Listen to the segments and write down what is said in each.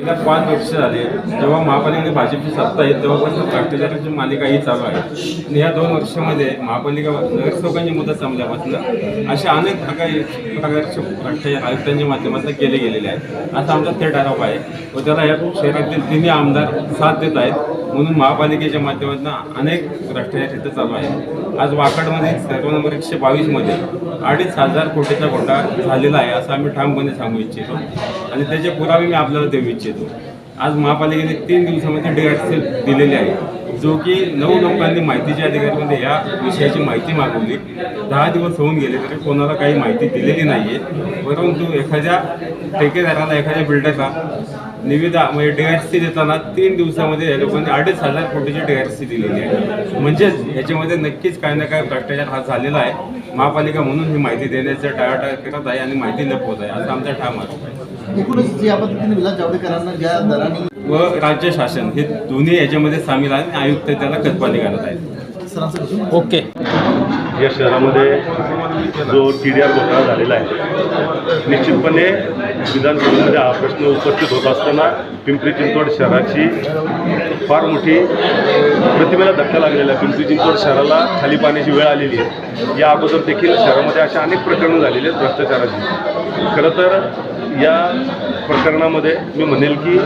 गेल्या पाच वर्ष झाले जेव्हा महापालिकेने भाजपची सत्ता आहे तेव्हापासून भ्रष्टाचाराची मालिका ही चालू आहे. आणि ह्या दोन वर्षामध्ये महापालिका नगरसेवकांची मुदत संपल्यापासून असे अनेक प्रकारे प्रकारचे भ्रष्टाचार आयुक्तांच्या माध्यमातून केले गेलेले आहेत. असा आमचा थेट आरोप आहे. व त्याला या शहरातील तिन्ही आमदार साथ देत आहेत. म्हणून महापालिकेच्या माध्यमातून अनेक भ्रष्टाचार तिथं चालू आहे. आज वाकडमध्ये सर्व नंबर एकशे बावीसमध्ये अडीच हजार कोटीचा घोटाळा झालेला आहे असं आम्ही ठामपणे सांगू इच्छितो. आणि त्याचे पुरावे मी आपल्याला देऊ इच्छितो. आज महापालिकेने तीन दिवसामध्ये डी दिलेले दिलेली आहे. जो की नऊ लोकांनी माहितीच्या अधिकारामध्ये या विषयाची माहिती मागवली. दहा दिवस होऊन गेले तरी कोणाला काही माहिती दिलेली नाही आहे परंतु एखाद्या ठेकेदाराला एखाद्या बिल्डरला निविदा म्हणजे डी आर सी देताना तीन दिवसामध्ये या लोकांनी अडीच हजार कोटीची डी आर सी दिलेली आहे. म्हणजेच याच्यामध्ये नक्कीच काही ना काही भ्रष्टाचार हा झालेला आहे. महापालिका म्हणून ही माहिती देण्याचं टाळाटाळ करत आहे आणि माहिती लपवत आहे. असा आमचा ठाम आहे. एकूणच ज्या पद्धतीने विलास जावडेकरांना ज्या दराने व राज्य शासन हे दोन्ही याच्यामध्ये सामील आहे आणि आयुक्त त्याला कतपाली घालत आहेत. ओके. या शहरामध्ये जो टी डी आर घोटाळा झालेला आहे निश्चितपणे विधानसभेमध्ये हा प्रश्न उपस्थित होत असताना पिंपरी चिंचवड शहराची फार मोठी प्रतिमेला धक्का लागलेला आहे. पिंपरी चिंचवड शहराला खाली पाण्याची वेळ आलेली आहे. या अगोदर देखील शहरामध्ये अशा अनेक प्रकरणं झालेली आहेत भ्रष्टाचाराची. खरं तर या प्रकरणामध्ये मी म्हणेल की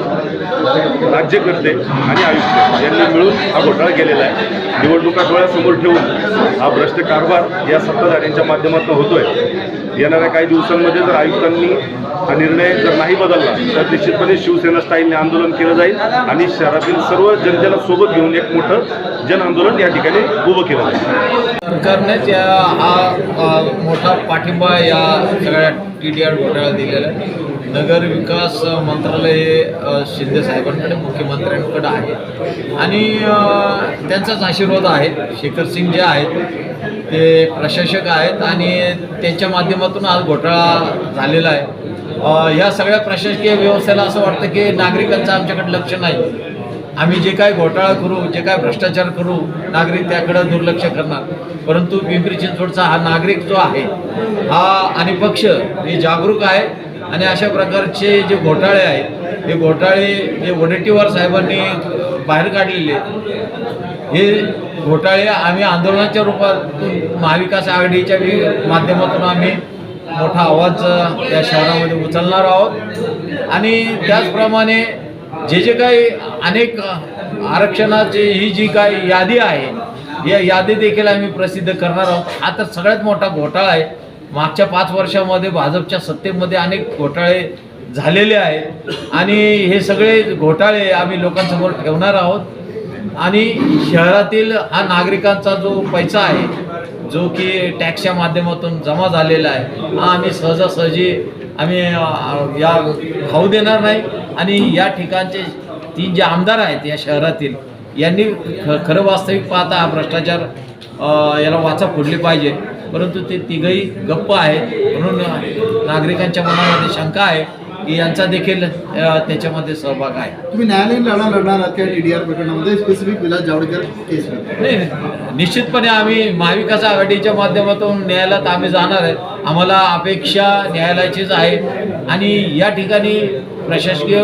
राज्यकर्ते आणि आयुक्त यांनी मिळून हा घोटाळा केलेला आहे. निवडणुका डोळ्यासमोर ठेवून हा भ्रष्ट कारभार या सत्ताधाऱ्यांच्या माध्यमातून होतोय. येणाऱ्या काही दिवसांमध्ये जर आयुक्तांनी हा निर्णय जर नाही बदलला तर निश्चितपणे शिवसेना स्टाईलने आंदोलन केलं जाईल आणि शहरातील सर्व जनतेला सोबत घेऊन एक मोठं जन आंदोलन या ठिकाणी उभं केलं जाईल. सरकारनेच हा मोठा पाठिंबा या सगळ्या टी डी आर घोटाळा दिलेला आहे. नगर विकास मंत्रालय शिंदे साहेबांकडे मुख्यमंत्र्यांकडे आहे. आणि त्यांचाच आशीर्वाद आहे. शेखर सिंग जे आहेत ते प्रशासक आहेत आणि त्यांच्या माध्यमातून आज घोटाळा झालेला आहे. ह्या या सगळ्या प्रशासकीय व्यवस्थेला असं वाटतं की नागरिकांचं आमच्याकडे लक्ष नाही. आम्ही जे काय घोटाळा करू जे काय भ्रष्टाचार करू नागरिक त्याकडं दुर्लक्ष करणार. परंतु पिंपरी चिंचवडचा हा नागरिक जो आहे हा आणि पक्ष हे जागरूक आहे. आणि अशा प्रकारचे जे घोटाळे आहेत हे घोटाळे जे वडेट्टीवार साहेबांनी बाहेर काढलेले आहेत, हे घोटाळे आम्ही आंदोलनाच्या रूपातून महाविकास आघाडीच्या माध्यमातून आम्ही मोठा आवाज या शहरामध्ये उचलणार आहोत. आणि त्याचप्रमाणे जे जे काही अनेक आरक्षणाची ही जी काही यादी आहे या यादी देखील आम्ही प्रसिद्ध करणार आहोत. हा तर सगळ्यात मोठा घोटाळा आहे. मागच्या पाच वर्षामध्ये भाजपच्या सत्तेमध्ये अनेक घोटाळे झालेले आहेत. आणि हे सगळे घोटाळे आम्ही लोकांसमोर ठेवणार आहोत. आणि शहरातील हा नागरिकांचा जो पैसा आहे जो की टॅक्सच्या माध्यमातून जमा झालेला आहे हा आम्ही सहजासहजी आम्ही या खाऊ देणार नाही. आणि या ठिकाणचे तीन जे आमदार आहेत या शहरातील यांनी ख खरं वास्तविक पाहता हा भ्रष्टाचार याला वाचा फोडली पाहिजे. परंतु ते तिघही गप्प आहेत. म्हणून नागरिकांच्या मनामध्ये शंका आहे की यांचा देखील त्याच्यामध्ये सहभाग आहे. तुम्ही न्यायालयीन लढा लढणार आहात त्या डी आर प्रकरणामध्ये? स्पेसिफिक विलास जावडेकर केस नाही निश्चितपणे आम्ही महाविकास आघाडीच्या माध्यमातून न्यायालयात आम्ही जाणार आहे. आम्हाला अपेक्षा न्यायालयाचीच आहे. आणि या ठिकाणी प्रशासकीय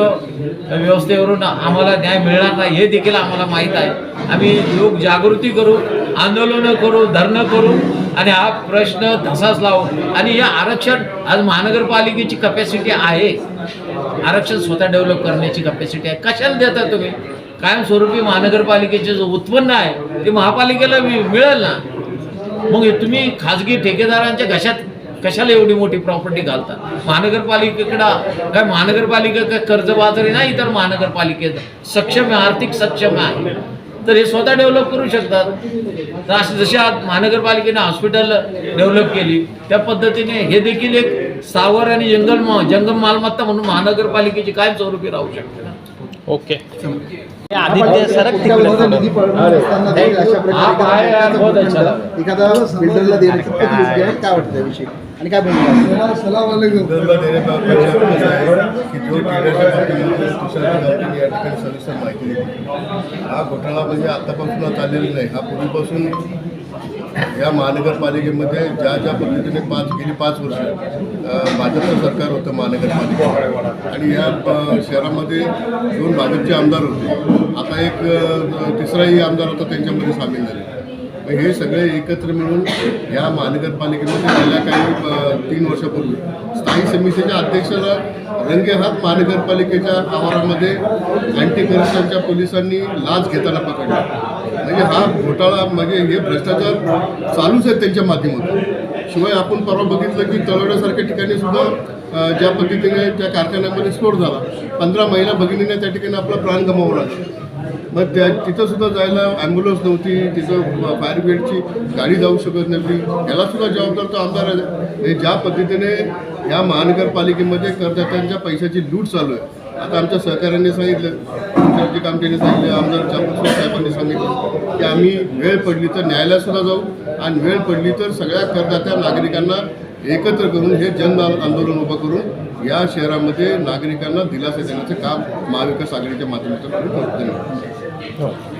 व्यवस्थेवरून आम्हाला न्याय मिळणार नाही हे देखील आम्हाला माहीत आहे. आम्ही लोक जागृती करू आंदोलनं करू धरणं करू आणि हा प्रश्न धसाच लावू. आणि हे आरक्षण आज महानगरपालिकेची कपॅसिटी आहे. आरक्षण स्वतः डेव्हलप करण्याची कपॅसिटी आहे. कशाला देता तुम्ही? कायमस्वरूपी महानगरपालिकेचे जो उत्पन्न आहे ते महापालिकेला मिळेल ना? मग तुम्ही खाजगी ठेकेदारांच्या घशात कशाला एवढी मोठी प्रॉपर्टी घालता महानगरपालिकेकडं काय महानगरपालिका काय कर्जबाजारी नाही तर महानगरपालिकेत सक्षम आहे आर्थिक सक्षम आहे. तर हे स्वतः डेव्हलप करू शकतात. तर असे जसे आज महानगरपालिकेने हॉस्पिटल डेव्हलप केली त्या पद्धतीने हे देखील एक स्थावर आणि जंगल म- जंगम मालमत्ता म्हणून महानगरपालिकेची कायम स्वरूपी राहू शकते ना. ओके. अशा. एखादा बिल्डरला देण्याचं काय वाटतं आणि काय सविस्तर माहिती दिली. हा घोटाळा म्हणजे आतापासून चाललेला नाही. हा पूर्वीपासून या महानगरपालिकेमध्ये ज्या ज्या पद्धतीने पाच गेली पाच वर्ष भाजपचं सरकार होतं महानगरपालिकेत आणि या प- शहरामध्ये दोन भाजपचे आमदार होते. आता एक तिसराही आमदार होता त्यांच्यामध्ये सामील झाले. हे सगळे एकत्र मिळून या महानगरपालिकेमध्ये गेल्या काही तीन वर्षापूर्वी. स्थायी समितीच्या अध्यक्षाला रंगेहात महानगरपालिकेच्या आवारामध्ये अँटी करप्शनच्या पोलिसांनी लाच घेताना पकडला. म्हणजे हा घोटाळा म्हणजे हे भ्रष्टाचार चालूच आहे त्यांच्या माध्यमातून. शिवाय आपण परवा बघितलं की तळवड्यासारख्या ठिकाणी सुद्धा ज्या पद्धतीने त्या कारखान्यामध्ये स्फोट झाला. पंधरा महिला भगिनीने त्या ठिकाणी आपला प्राण गमावला. मग त्या तिथं सुद्धा जायला ॲम्ब्युलन्स नव्हती तिथं फायर ब्रिगेडची गाडी जाऊ शकत नव्हती. याला सुद्धा जबाबदार तो आमदार आहे. हे ज्या पद्धतीने या महानगरपालिकेमध्ये करदात्यांच्या पैशाची लूट चालू आहे. आता आमच्या सहकाऱ्यांनी सांगितलं तुमच्या सांगितलं आमदार चापूर साहेबांनी सांगितलं की आम्ही वेळ पडली तर न्यायालयात सुद्धा जाऊ. आणि वेळ पडली तर सगळ्या करदात्या नागरिकांना एकत्र करून हे जन आंदोलन उभं करून या शहरामध्ये नागरिकांना दिलासा देण्याचं काम महाविकास आघाडीच्या माध्यमातून आम्ही धन्यवाद.